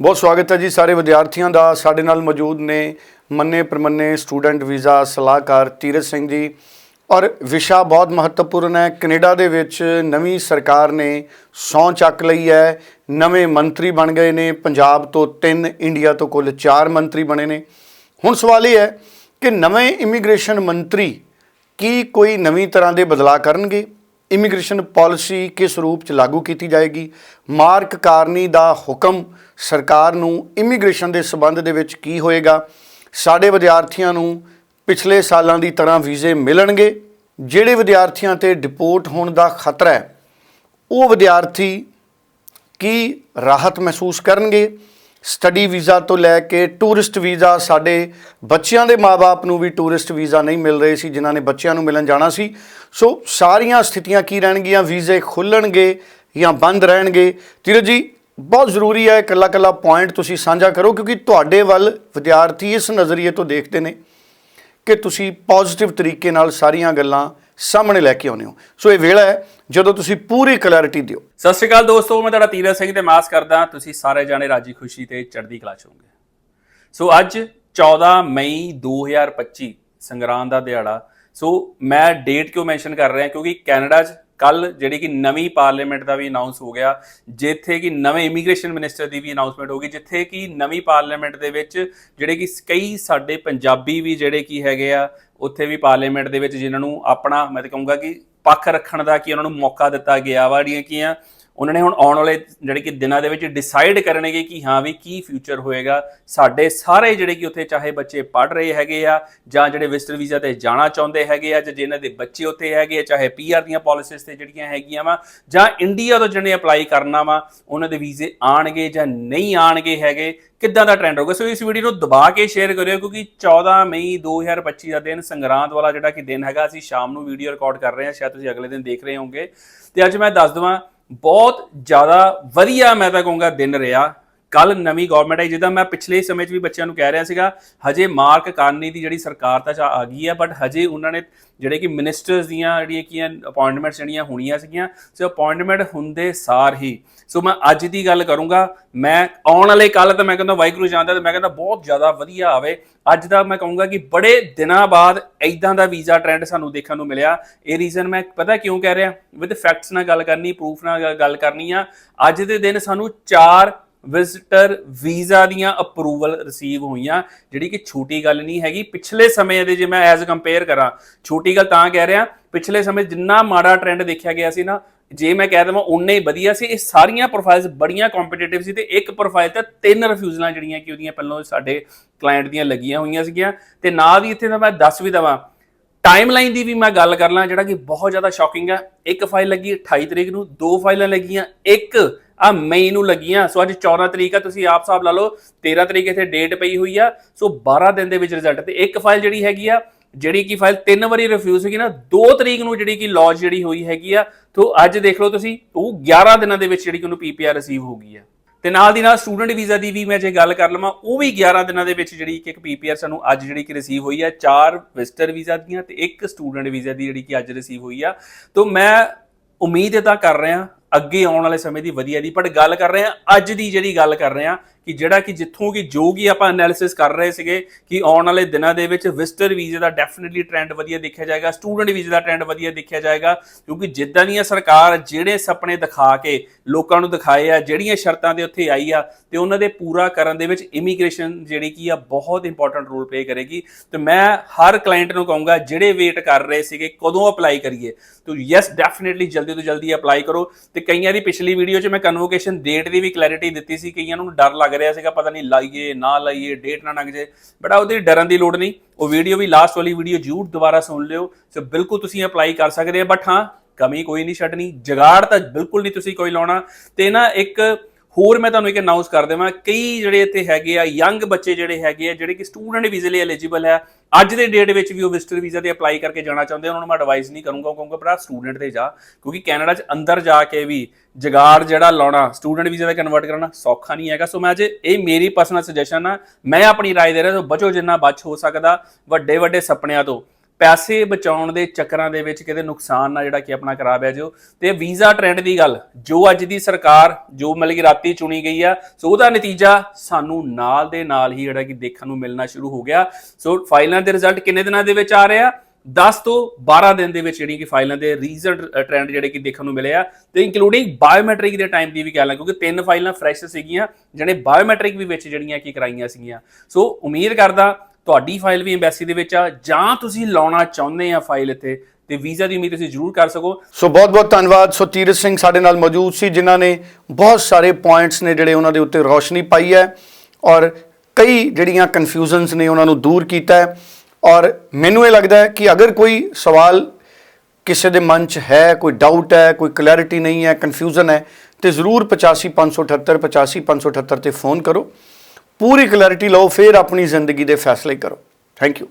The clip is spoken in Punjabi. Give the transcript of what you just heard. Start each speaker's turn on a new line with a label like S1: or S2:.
S1: ਬਹੁਤ ਸਵਾਗਤ ਹੈ ਜੀ ਸਾਰੇ ਵਿਦਿਆਰਥੀਆਂ ਦਾ। ਸਾਡੇ ਨਾਲ ਮੌਜੂਦ ਨੇ ਮੰਨੇ ਪ੍ਰਮੰਨੇ ਸਟੂਡੈਂਟ ਵੀਜ਼ਾ ਸਲਾਹਕਾਰ ਤੀਰਥ ਸਿੰਘ ਜੀ। ਔਰ ਵਿਸ਼ਾ ਬਹੁਤ ਮਹੱਤਵਪੂਰਨ ਹੈ। ਕੈਨੇਡਾ ਦੇ ਵਿੱਚ ਨਵੀਂ ਸਰਕਾਰ ਨੇ ਸਹੁੰ ਚੱਕ ਲਈ ਹੈ। ਨਵੇਂ ਮੰਤਰੀ ਬਣ ਗਏ ਨੇ। ਪੰਜਾਬ ਤੋਂ 3 ਇੰਡੀਆ ਤੋਂ ਕੁੱਲ 4 ਮੰਤਰੀ ਬਣੇ ਨੇ। ਹੁਣ ਸਵਾਲ ਇਹ ਹੈ ਕਿ ਨਵੇਂ ਇਮੀਗ੍ਰੇਸ਼ਨ ਮੰਤਰੀ ਕੀ ਕੋਈ ਨਵੀਂ ਤਰ੍ਹਾਂ ਦੇ ਬਦਲਾਅ ਕਰਨਗੇ? ਇਮੀਗ੍ਰੇਸ਼ਨ ਪਾਲਿਸੀ ਕਿਸ ਰੂਪ ਚ ਲਾਗੂ ਕੀਤੀ ਜਾਏਗੀ? ਮਾਰਕ ਕਾਰਨੀ ਦਾ ਹੁਕਮ ਸਰਕਾਰ ਨੂੰ ਇਮੀਗ੍ਰੇਸ਼ਨ ਦੇ ਸਬੰਧ ਦੇ ਵਿੱਚ ਕੀ ਹੋਏਗਾ? ਸਾਡੇ ਵਿਦਿਆਰਥੀਆਂ ਨੂੰ ਪਿਛਲੇ ਸਾਲਾਂ ਦੀ ਤਰ੍ਹਾਂ ਵੀਜ਼ੇ ਮਿਲਣਗੇ। ਜਿਹੜੇ ਵਿਦਿਆਰਥੀਆਂ ਤੇ ਡਿਪੋਰਟ ਹੋਣ ਦਾ ਖਤਰਾ ਹੈ, ਉਹ ਵਿਦਿਆਰਥੀ ਕੀ ਰਾਹਤ ਮਹਿਸੂਸ ਕਰਨਗੇ? ਸਟੱਡੀ ਵੀਜ਼ਾ ਤੋਂ ਲੈ ਕੇ ਟੂਰਿਸਟ ਵੀਜ਼ਾ, ਸਾਡੇ ਬੱਚਿਆਂ ਦੇ ਮਾਪੇ ਨੂੰ ਵੀ ਟੂਰਿਸਟ ਵੀਜ਼ਾ ਨਹੀਂ ਮਿਲ ਰਹੇ ਸੀ, ਜਿਨ੍ਹਾਂ ਨੇ ਬੱਚਿਆਂ ਨੂੰ ਮਿਲਣ ਜਾਣਾ ਸੀ। ਸੋ ਸਾਰੀਆਂ ਸਥਿਤੀਆਂ ਕੀ ਰਹਿਣਗੀਆਂ? ਵੀਜ਼ੇ ਖੁੱਲਣਗੇ ਜਾਂ ਬੰਦ ਰਹਿਣਗੇ? ਤੀਰਥ ਜੀ, ਬਹੁਤ ਜ਼ਰੂਰੀ ਹੈ ਇਕੱਲਾ ਇਕੱਲਾ ਪੁਆਇੰਟ ਤੁਸੀਂ ਸਾਂਝਾ ਕਰੋ, ਕਿਉਂਕਿ ਤੁਹਾਡੇ ਵੱਲ ਵਿਦਿਆਰਥੀ ਇਸ ਨਜ਼ਰੀਏ ਤੋਂ ਦੇਖਦੇ ਨੇ ਕਿ ਤੁਸੀਂ ਪੋਜ਼ਿਟਿਵ ਤਰੀਕੇ ਨਾਲ ਸਾਰੀਆਂ ਗੱਲਾਂ ਸਾਹਮਣੇ ਲੈ ਕੇ ਆਉਂਦੇ ਹੋ। ਸੋ ਇਹ ਵੇਲਾ ਹੈ, ਜਦੋਂ ਤੁਸੀਂ ਪੂਰੀ ਕਲੈਰਿਟੀ ਦਿਓ।
S2: ਸਤਿ ਸ਼੍ਰੀ ਅਕਾਲ ਦੋਸਤੋ, ਮੈਂ ਤੁਹਾਡਾ ਤੀਰਥ ਸਿੰਘ ਤੇ ਮਾਸ ਕਰਦਾ। ਤੁਸੀਂ ਸਾਰੇ ਜਾਣੇ ਰਾਜੀ ਖੁਸ਼ੀ ਤੇ ਚੜ੍ਹਦੀ ਕਲਾ ਚ ਹੋਵੋਗੇ। ਸੋ ਅੱਜ 14 ਮਈ 2025 ਸੰਗਰਾਂਦ ਦਾ ਦਿਹਾੜਾ। ਸੋ ਮੈਂ ਡੇਟ ਕਿਉਂ ਮੈਂਸ਼ਨ ਕਰ ਰਿਹਾ? ਕਿਉਂਕਿ ਕੈਨੇਡਾ 'ਚ ਕੱਲ ਜਿਹੜੀ ਕਿ ਨਵੀਂ ਪਾਰਲੀਮੈਂਟ ਦਾ ਵੀ ਅਨਾਉਂਸ ਹੋ ਗਿਆ, ਜਿੱਥੇ ਕਿ ਨਵੇਂ ਇਮੀਗ੍ਰੇਸ਼ਨ ਮਿਨਿਸਟਰ ਦੀ ਵੀ ਅਨਾਉਂਸਮੈਂਟ ਹੋ ਗਈ, ਜਿੱਥੇ ਕਿ ਨਵੀਂ ਪਾਰਲੀਮੈਂਟ ਦੇ ਵਿੱਚ ਜਿਹੜੇ ਕਿ ਕਈ ਸਾਡੇ ਪੰਜਾਬੀ ਵੀ ਜਿਹੜੇ ਕੀ ਹੈਗੇ ਆ, ਉੱਥੇ ਵੀ ਪਾਰਲੀਮੈਂਟ ਦੇ ਵਿੱਚ ਜਿਨ੍ਹਾਂ ਨੂੰ ਆਪਣਾ, ਮੈਂ ਤਾਂ ਕਹੂੰਗਾ ਕਿ ਪੱਖ ਰੱਖਣ ਦਾ ਕੀ ਉਹਨਾਂ ਨੂੰ ਮੌਕਾ ਦਿੱਤਾ ਗਿਆ ਵਾ, ਜਿਹੜੀਆਂ ਕੀ ਆ ਉਹਨਾਂ ਨੇ ਹੁਣ ਆਉਣ ਵਾਲੇ ਜਿਹੜੇ ਕਿ ਦਿਨਾਂ ਦੇ ਵਿੱਚ ਡਿਸਾਈਡ ਕਰਨਗੇ ਕਿ ਹਾਂ ਵੀ ਕੀ ਫਿਊਚਰ ਹੋਏਗਾ, ਸਾਡੇ ਸਾਰੇ ਜਿਹੜੇ ਕਿ ਉੱਥੇ ਚਾਹੇ ਬੱਚੇ ਪੜ ਰਹੇ ਹੈਗੇ ਆ ਜਾਂ ਜਿਹੜੇ ਵਿਜ਼ਟਰ ਵੀਜ਼ਾ ਤੇ ਜਾਣਾ ਚਾਹੁੰਦੇ ਹੈਗੇ ਆ ਜਾਂ ਜਿਨ੍ਹਾਂ ਦੇ ਬੱਚੇ ਉੱਥੇ ਹੈਗੇ ਆ, ਚਾਹੇ ਪੀਆਰ ਦੀਆਂ ਪਾਲਿਸੀਜ਼ ਤੇ ਜਿਹੜੀਆਂ ਹੈਗੀਆਂ ਵਾ ਜਾਂ ਇੰਡੀਆ ਤੋਂ ਜਿਹਨੇ ਅਪਲਾਈ ਕਰਨਾ ਵਾ, ਉਹਨਾਂ ਦੇ ਵੀਜ਼ੇ ਆਣਗੇ ਜਾਂ ਨਹੀਂ ਆਣਗੇ ਹੈਗੇ, ਕਿੱਦਾਂ ਦਾ ਟ੍ਰੈਂਡ ਹੋਊਗਾ ਸੋ ਇਸ ਵੀਡੀਓ ਨੂੰ ਦਬਾ ਕੇ ਸ਼ੇਅਰ ਕਰਿਓ ਕਿਉਂਕਿ 14 ਮਈ 2025 ਦਾ ਦਿਨ ਸੰਗਰਾਂਦ ਵਾਲਾ ਜਿਹੜਾ ਕਿ ਦਿਨ ਹੈਗਾ, ਅਸੀਂ ਸ਼ਾਮ ਨੂੰ ਵੀਡੀਓ ਰਿਕਾਰਡ ਕਰ ਰਹੇ ਹਾਂ, ਸ਼ਾਇਦ ਤੁਸੀਂ ਅਗਲੇ ਦਿਨ ਦੇਖ ਰਹੇ ਹੋਵੋਗੇ। ਤੇ ਅੱਜ ਮੈਂ ਦੱਸ ਦਵਾਂ ਬਹੁਤ ਜ਼ਿਆਦਾ ਵਧੀਆ ਮੈਂ ਤਾਂ ਕਹੂੰਗਾ ਦਿਨ ਰਿਹਾ। ਕੱਲ ਨਵੀਂ ਗਵਰਨਮੈਂਟ ਆਈ, ਜਿੱਦਾਂ ਮੈਂ ਪਿਛਲੇ ਸਮੇਂ 'ਚ ਵੀ ਬੱਚਿਆਂ ਨੂੰ ਕਹਿ ਰਿਹਾ ਸੀਗਾ, ਹਜੇ ਮਾਰਕ ਕਾਰਨੀ ਦੀ ਜਿਹੜੀ ਸਰਕਾਰ ਤਾਂ ਚਾ- ਆ ਗਈ ਹੈ ਬਟ ਹਜੇ ਉਹਨਾਂ ਨੇ ਜਿਹੜੇ ਕਿ ਮਿਨਿਸਟਰਸ ਦੀਆਂ ਜਿਹੜੀਆਂ ਕੀਆਂ ਅਪਾਇੰਟਮੈਂਟਸ ਜਿਹੜੀਆਂ ਹੋਣੀਆਂ ਸੀਗੀਆਂ ਸੋ ਅਪਾਇੰਟਮੈਂਟ ਹੁੰਦੇ ਸਾਰ ਹੀ। ਸੋ ਮੈਂ ਅੱਜ ਦੀ ਗੱਲ ਕਰੂੰਗਾ, ਮੈਂ ਆਉਣ ਵਾਲੇ ਕੱਲ ਤਾਂ ਮੈਂ ਕਹਿੰਦਾ ਵਾਹਿਗੁਰੂ ਜਾਂਦਾ ਤੇ ਮੈਂ ਕਹਿੰਦਾ ਬਹੁਤ ਜ਼ਿਆਦਾ ਵਧੀਆ ਆਵੇ। ਅੱਜ ਦਾ ਮੈਂ ਕਹੂੰਗਾ ਕਿ ਬੜੇ ਦਿਨਾਂ ਬਾਅਦ ਐਦਾਂ ਦਾ ਵੀਜ਼ਾ ਟ੍ਰੈਂਡ ਸਾਨੂੰ ਦੇਖਣ ਨੂੰ ਮਿਲਿਆ। ਇਹ ਰੀਜ਼ਨ ਮੈਂ ਪਤਾ ਕਿਉਂ ਕਹਿ ਰਿਹਾ? ਵਿਦ ਫੈਕਟਸ ਨਾਲ ਗੱਲ ਕਰਨੀ ਪ੍ਰੂਫ ਨਾਲ ਗ- ਗੱਲ ਕਰਨੀ ਆ। ਅੱਜ ਦੇ ਦਿਨ ਸਾਨੂੰ ਚਾਰ ਵਿਜ਼ਟਰ ਵੀਜ਼ਾ ਦੀਆਂ ਅਪਰੂਵਲ ਰਿਸੀਵ ਹੋਈਆਂ, ਜਿਹੜੀ ਕਿ ਛੋਟੀ ਗੱਲ ਨਹੀਂ ਹੈਗੀ। ਪਿਛਲੇ ਸਮੇਂ ਦੇ ਜੇ ਮੈਂ ਐਜ਼ ਕੰਪੇਅਰ ਕਰਾਂ, ਛੋਟੀ ਗੱਲ ਤਾਂ ਕਹਿ ਰਿਹਾ, ਪਿਛਲੇ ਸਮੇਂ ਜਿੰਨਾ ਮਾੜਾ ਟ੍ਰੈਂਡ ਦੇਖਿਆ ਗਿਆ ਸੀ ਨਾ, ਜੇ ਮੈਂ ਕਹਿ ਦਵਾਂ ਉਨੇ ਹੀ ਵਧੀਆ ਸੀ। ਇਹ ਸਾਰੀਆਂ ਪ੍ਰੋਫਾਈਲਸ ਬੜੀਆਂ ਕੰਪੀਟੀਟਿਵ ਸੀ ਤੇ ਇੱਕ ਪ੍ਰੋਫਾਈਲ ਤੇ ਤਿੰਨ ਰਿਫਿਊਜ਼ਲਾਂ ਜਿਹੜੀਆਂ ਕਿ ਉਹਦੀਆਂ ਪਹਿਲਾਂ ਸਾਡੇ ਕਲਾਇੰਟ ਦੀਆਂ ਲੱਗੀਆਂ ਹੋਈਆਂ ਸੀਗੀਆਂ। ਤੇ ਨਾਲ ਹੀ ਇੱਥੇ ਤਾਂ ਮੈਂ ਦੱਸ ਵੀ ਦਵਾਂ ਟਾਈਮਲਾਈਨ ਦੀ ਵੀ ਮੈਂ ਗੱਲ ਕਰ ਲਾਂ, ਜਿਹੜਾ ਕਿ ਬਹੁਤ ਜ਼ਿਆਦਾ ਸ਼ੌਕਿੰਗ ਹੈ ਇੱਕ ਫਾਈਲ ਲੱਗੀ 28 ਤਰੀਕ ਨੂੰ, ਦੋ ਫਾਈਲਾਂ ਲੱਗੀਆਂ, ਇੱਕ ਆ ਮਈ ਨੂੰ ਲੱਗੀਆਂ। ਸੋ ਅੱਜ 14 ਤਰੀਕ ਆ, ਤੁਸੀਂ ਆਪ ਹਿਸਾਬ ਲਾ ਲਓ 13 ਤਰੀਕ ਇੱਥੇ ਡੇਟ ਪਈ ਹੋਈ ਆ। ਸੋ 12 ਦਿਨ ਦੇ ਵਿੱਚ ਰਿਜ਼ਲਟ ਤੇ ਇੱਕ ਫਾਈਲ ਜਿਹੜੀ ਹੈਗੀ ਆ, ਜਿਹੜੀ ਕਿ ਫਾਈਲ ਤਿੰਨ ਵਾਰੀ ਰਿਫਿਊਜ਼ ਸੀਗੀ ਨਾ 2 ਤਰੀਕ ਨੂੰ ਜਿਹੜੀ ਕਿ ਲੌਜ ਜਿਹੜੀ ਹੋਈ ਹੈਗੀ ਆ। ਤੋਂ ਅੱਜ ਦੇਖ ਲਓ ਤੁਸੀਂ, ਉਹ 11 ਦਿਨਾਂ ਦੇ ਵਿੱਚ ਜਿਹੜੀ ਕਿ ਉਹਨੂੰ ਪੀਪੀਆਰ ਰਿਸੀਵ ਹੋ ਗਈ ਆ। ਤੇ ਨਾਲ ਦੀ ਨਾਲ ਸਟੂਡੈਂਟ ਵੀਜ਼ਾ ਦੀ ਵੀ ਮੈਂ ਜੇ ਗੱਲ ਕਰ ਲਵਾਂ, ਉਹ ਵੀ 11 ਦਿਨਾਂ ਦੇ ਵਿੱਚ ਜਿਹੜੀ ਕਿ ਇੱਕ ਪੀਪੀਆਰ ਸਾਨੂੰ ਅੱਜ ਜਿਹੜੀ ਕਿ ਰਿਸੀਵ ਹੋਈ ਆ। ਚਾਰ ਵਿਜ਼ਟਰ ਵੀਜ਼ਾ ਦੀਆਂ ਤੇ ਇੱਕ ਸਟੂਡੈਂਟ ਵੀਜ਼ਾ ਦੀ ਜਿਹੜੀ ਕਿ ਅੱਜ ਰਿਸੀਵ ਹੋਈ ਆ। ਤੋਂ ਮੈਂ ਉਮੀਦ ਇਹ ਤਾਂ ਕਰ ਰਿਹਾ ਅੱਗੇ ਆਉਣ ਵਾਲੇ ਸਮੇਂ ਦੀ ਵਧੀਆ ਦੀ ਪਰ ਗੱਲ ਕਰ ਰਹੇ ਹਾਂ ਅੱਜ ਦੀ ਜਿਹੜੀ ਗੱਲ ਕਰ ਰਹੇ ਹਾਂ ਕਿ ਜਿਹੜਾ ਕਿ ਜਿੱਥੋਂ ਕਿ ਜੋ ਕਿ ਆਪਾਂ ਐਨਾਲਿਸਿਸ ਕਰ ਰਹੇ ਸੀਗੇ ਕਿ ਆਉਣ ਵਾਲੇ ਦਿਨਾਂ ਦੇ ਵਿੱਚ ਵਿਜ਼ਟਰ ਵੀਜ਼ੇ ਦਾ ਡੈਫੀਨਿਟਲੀ ਟ੍ਰੈਂਡ ਵਧੀਆ ਦੇਖਿਆ ਜਾਏਗਾ ਸਟੂਡੈਂਟ ਵੀਜ਼ੇ ਦਾ ਟ੍ਰੈਂਡ ਵਧੀਆ ਦੇਖਿਆ ਜਾਏਗਾ, ਕਿਉਂਕਿ ਜਿੱਦਾਂ ਦੀਆਂ ਸਰਕਾਰ ਜਿਹੜੇ ਸੁਪਨੇ ਦਿਖਾ ਕੇ ਲੋਕਾਂ ਨੂੰ ਦਿਖਾਏ ਆ, ਜਿਹੜੀਆਂ ਸ਼ਰਤਾਂ ਦੇ ਉੱਥੇ ਆਈ ਆ, ਤੇ ਉਹਨਾਂ ਦੇ ਪੂਰਾ ਕਰਨ ਦੇ ਵਿੱਚ ਇਮੀਗ੍ਰੇਸ਼ਨ ਜਿਹੜੀ ਕੀ ਆ ਬਹੁਤ ਇੰਪੋਰਟੈਂਟ ਰੋਲ ਪਲੇ ਕਰੇਗੀ। ਤੇ ਮੈਂ ਹਰ ਕਲਾਇੰਟ ਨੂੰ ਕਹੂੰਗਾ, ਜਿਹੜੇ ਵੇਟ ਕਰ ਰਹੇ ਸੀਗੇ, ਕਦੋਂ ਅਪਲਾਈ ਕਰੀਏ? ਤੋ ਯੈਸ ਡੈਫੀਨਿਟਲੀ ਜਲਦੀ ਤੋਂ ਜਲਦੀ ਅਪਲਾਈ ਕਰੋ। ਤੇ ਕਈਆਂ ਦੀ ਪਿਛਲੀ ਵੀਡੀਓ 'ਚ ਮੈਂ ਕਨਵੋਕੇਸ਼ਨ ਡੇਟ ਦੀ ਵੀ ਕਲੈਰਿਟੀ ਦਿੱਤੀ ਸੀ, ਕਈਆਂ ਨੂੰ ਡਰ ਲੱਗ ਰਿਹਾ ਸੀਗਾ, ਪਤਾ ਨਹੀਂ ਲਾਈਏ, ਨਾ ਲਾਈਏ ਡੇਟ ਨਾ ਲੰਘ ਜੇ। ਬਟ ਉਹਦੀ ਡਰਨ ਦੀ ਲੋੜ ਨਹੀਂ। ਉਹ ਵੀਡੀਓ ਵੀ ਲਾਸਟ ਵਾਲੀ ਵੀਡੀਓ ਜੂਟ ਦੁਬਾਰਾ ਸੁਣ ਲਿਓ। ਸੋ ਬਿਲਕੁਲ ਤੁਸੀਂ ਅਪਲਾਈ ਕਰ ਸਕਦੇ ਆ। ਬਟ ਹਾਂ, ਕਮੀ ਕੋਈ ਨਹੀਂ ਛੱਡਣੀ। ਜਗਾੜ ਤਾਂ ਬਿਲਕੁਲ ਨਹੀਂ ਤੁਸੀਂ ਕੋਈ ਲਾਉਣਾ। ਤੇ ਨਾ ਇੱਕ ਹੋਰ ਮੈਂ ਤੁਹਾਨੂੰ ਇੱਕ ਅਨਾਉਂਸ ਕਰ ਦੇਵਾਂ ਕਈ ਜਿਹੜੇ ਇੱਥੇ ਹੈਗੇ ਆ ਯੰਗ ਬੱਚੇ ਜਿਹੜੇ ਹੈਗੇ ਆ ਜਿਹੜੇ ਕਿ ਸਟੂਡੈਂਟ ਵੀਜ਼ੇ ਲਈ ਐਲੀਜੀਬਲ ਹੈ ਅੱਜ ਦੇ ਡੇਟ ਵਿੱਚ ਵੀ ਉਹ ਵਿਜ਼ਟਰ ਵੀਜ਼ਾ ਤੇ ਅਪਲਾਈ ਕਰਕੇ ਜਾਣਾ ਚਾਹੁੰਦੇ ਆ, ਉਹਨਾਂ ਨੂੰ ਮੈਂ ਐਡਵਾਈਸ ਨਹੀਂ ਕਰੂੰਗਾ ਕਹੂੰਗਾ ਭਰਾ ਸਟੂਡੈਂਟ ਤੇ ਜਾ ਕਿਉਂਕਿ ਕੈਨੇਡਾ 'ਚ ਅੰਦਰ ਜਾ ਕੇ ਵੀ ਜਗਾੜ ਜਿਹੜਾ ਲਾਉਣਾ ਸਟੂਡੈਂਟ ਵੀਜ਼ਾ ਦਾ ਕਨਵਰਟ ਕਰਨਾ ਸੌਖਾ ਨਹੀਂ ਹੈਗਾ ਸੋ ਮੈਂ ਅੱਜ ਇਹ ਮੇਰੀ ਪਰਸਨਲ ਸੁਜੈਸ਼ਨ ਆ ਮੈਂ ਆਪਣੀ رائے ਦੇ ਰਿਹਾ ਸੋ ਬਚੋ ਜਿੰਨਾ ਬਚ ਹੋ ਸਕਦਾ ਵੱਡੇ ਵੱਡੇ ਸੁਪਨਿਆਂ ਤੋਂ ਪੈਸੇ ਬਚਾਉਣ ਦੇ ਚੱਕਰਾਂ ਦੇ ਵਿੱਚ ਕਿਤੇ ਨੁਕਸਾਨ ਨਾ ਜਿਹੜਾ ਕਿ ਆਪਣਾ ਕਰਾ ਬਿਆ ਜੋ ਤੇ ਵੀਜ਼ਾ ਟ੍ਰੈਂਡ ਦੀ ਗੱਲ, ਜੋ ਅੱਜ ਦੀ ਸਰਕਾਰ, ਜੋ ਮਤਲਬ ਕਿ ਰਾਤੀ ਚੁਣੀ ਗਈ ਆ, ਸੋ ਉਹਦਾ ਨਤੀਜਾ ਸਾਨੂੰ ਨਾਲ ਦੇ ਨਾਲ ਹੀ ਜਿਹੜਾ ਕਿ ਦੇਖਣ ਨੂੰ ਮਿਲਣਾ ਸ਼ੁਰੂ ਹੋ ਗਿਆ। ਸੋ ਫਾਈਲਾਂ ਦੇ ਰਿਜ਼ਲਟ ਕਿੰਨੇ ਦਿਨਾਂ ਦੇ ਵਿੱਚ ਆ ਰਿਹਾ ਆ? 10 ਤੋਂ 12 ਦਿਨ ਦੇ ਵਿੱਚ ਜਿਹੜੀ ਕਿ ਫਾਈਲਾਂ ਦੇ ਰੀਜਨ ਟ੍ਰੈਂਡ ਜਿਹੜੇ ਕਿ ਦੇਖਣ ਨੂੰ ਮਿਲੇ ਆ। ਤੇ ਇਨਕਲੂਡਿੰਗ ਬਾਇਓਮੈਟ੍ਰਿਕ ਦੇ ਟਾਈਮ ਦੀ ਵੀ ਗੱਲ ਹੈ ਕਿਉਂਕਿ ਤਿੰਨ ਫਾਈਲਾਂ ਫਰੈਸ਼ ਸੀਗੀਆਂ ਜਿਹੜੇ ਬਾਇਓਮੈਟ੍ਰਿਕ ਵੀ ਵਿੱਚ ਜਿਹੜੀਆਂ ਕੀ ਕਰਾਈਆਂ ਸੀਗੀਆਂ। ਸੋ ਉਮੀਦ ਕਰਦਾ ਤੁਹਾਡੀ ਫਾਈਲ ਵੀ ਐਮਬੈਸੀ ਦੇ ਵਿੱਚ ਆ, ਜਾਂ ਤੁਸੀਂ ਲਾਉਣਾ ਚਾਹੁੰਦੇ ਆ ਫਾਈਲ ਇੱਥੇ, ਤੇ ਵੀਜ਼ਾ ਦੀ ਉਮੀਦ ਤੁਸੀਂ ਜ਼ਰੂਰ ਕਰ ਸਕੋ।
S1: ਸੋ ਬਹੁਤ ਬਹੁਤ ਧੰਨਵਾਦ। ਸੋ ਤੀਰਥ ਸਿੰਘ ਸਾਡੇ ਨਾਲ ਮੌਜੂਦ ਸੀ, ਜਿਨ੍ਹਾਂ ਨੇ ਬਹੁਤ ਸਾਰੇ ਪੁਆਇੰਟਸ ਨੇ ਜਿਹੜੇ ਉਹਨਾਂ ਦੇ ਉੱਤੇ ਰੋਸ਼ਨੀ ਪਾਈ ਹੈ, ਔਰ ਕਈ ਜਿਹੜੀਆਂ ਕਨਫਿਊਜ਼ਨਸ ਨੇ ਉਹਨਾਂ ਨੂੰ ਦੂਰ ਕੀਤਾ ਹੈ, ਔਰ ਮੈਨੂੰ ਇਹ ਲੱਗਦਾ ਹੈ ਕਿ ਅਗਰ ਕੋਈ ਸਵਾਲ ਕਿਸੇ ਦੇ ਮਨ 'ਚ ਹੈ, ਕੋਈ ਡਾਊਟ ਹੈ, ਕੋਈ ਕਲੈਰਿਟੀ ਨਹੀਂ ਹੈ ਕਨਫਿਊਜ਼ਨ ਹੈ, ਤੇ ਜ਼ਰੂਰ 85578 85578 ਤੇ ਫੋਨ ਕਰੋ। ਪੂਰੀ ਕਲੈਰਿਟੀ ਲਓ ਫਿਰ ਆਪਣੀ ਜ਼ਿੰਦਗੀ ਦੇ ਫੈਸਲੇ ਕਰੋ। Thank you